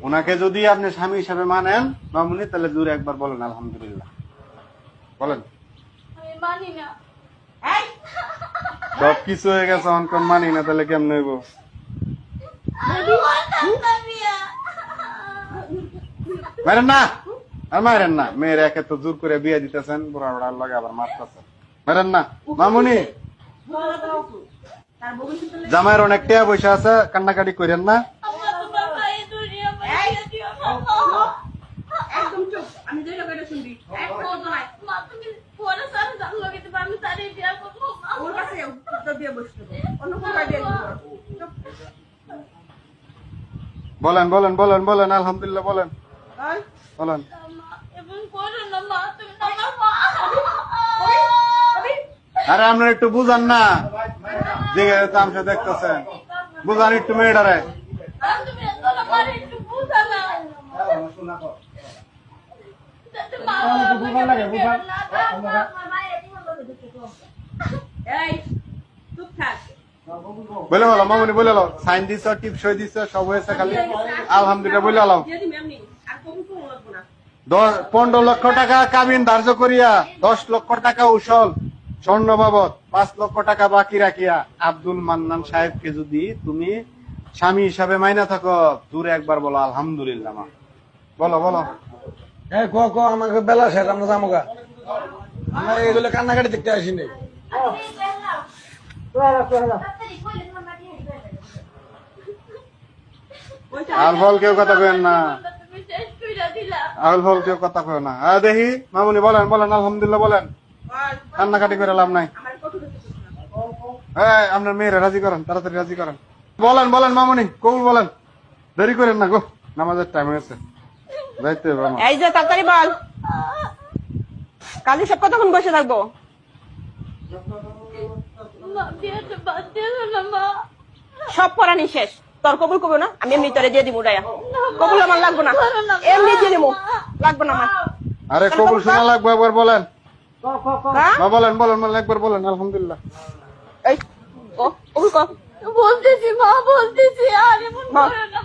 ওনাকে যদি আপনি স্বামী হিসাবে মানেন মামুনি তাহলে দূরে একবার বলেন আলহামদুলিল্লাহ। বলেন। সব কিছু হয়ে গেছে অনকম মানি না তাহলে কেমন হইব? মারেন না! আর মারেন না। মেয়ের একে তো জোর করে বিয়ে দিতেছেন বুড়া বুড়ার লগে আবার মারতেছেন। মারেন না। মামুনি! জামাইয়ের অনেক টিয়া পয়সা আছে কান্নাকাটি করেন না আমার তো বাবা এই দুনিয়া এই, মাইয়া দিও বাবা একদম চুপ। আমি যেটা করে শুনবি। এক কথা নাই। মা তুমি পরে সারা জানলো কিন্তু আমি তারই বিয়া করব ওর কাছে তোর বিয়ে বসতে অন্য কোথাও বিয়ে দিতে হবে। চুপ। বলেন বলেন বলেন বলেন আলহামদুলিল্লাহ বলেন। বলেন। আরে আপনার একটু বুঝান না যে তামসা দেখতেছেন। বুঝান একটু মেয়েটারে। না। বলে বলো মামুনি বলে লো সাইন দিছ টিপ সই দিছ সব হয়েছে খালি। আলহামদুলিল্লাহ বলে পনেরো লক্ষ টাকা কাবিন ধার্য করিয়া দশ লক্ষ টাকা উসল। স্বর্ণ বাবদ পাঁচ লক্ষ টাকা বাকি রাখিয়া আব্দুল মান্নান সাহেবকে যদি তুমি স্বামী হিসাবে মাইনা থাকো দূরে একবার বলো আলহামদুলিল্লাহ মা। বলো বলো। হ্যাঁ ক ক আমাকে বেলা শেষ আমরা যাব গা। আমরা এগুলো কান্নাকাটি দেখতে আসিনি। আর ফল কেউ কথা কেন না। আউল ফল কেউ কথা কেউ না। দেখি মামুনি বলেন বলেন আলহামদুলিল্লাহ বলেন। কান্নাকাটি করে লাভ নাই। হ্যাঁ আপনার মেয়েরা রাজি করেন তাড়াতাড়ি রাজি করেন। বলেন বলেন মামুনি কবুল বলেন। দেরি করেন না গো নামাজের টাইম হয়েছে। যাইতে এই যে তাড়াতাড়ি বল। কালি সব কতক্ষণ বসে থাকব? সব পড়ানি শেষ। তোর কবুল কবো না? আমি এমনি তোরে দিয়ে দিব কবুল আমার লাগবো না। এমনি দিয়ে দিব। লাগবো না আমার আরে কবুল শোনা লাগবে একবার বলেন। হ্যাঁ? বলেন বলেন বলেন একবার বলেন আলহামদুলিল্লাহ। এই ও কবুল কর। বলতেছি মা বলতেছি আর এমন মা। করো না।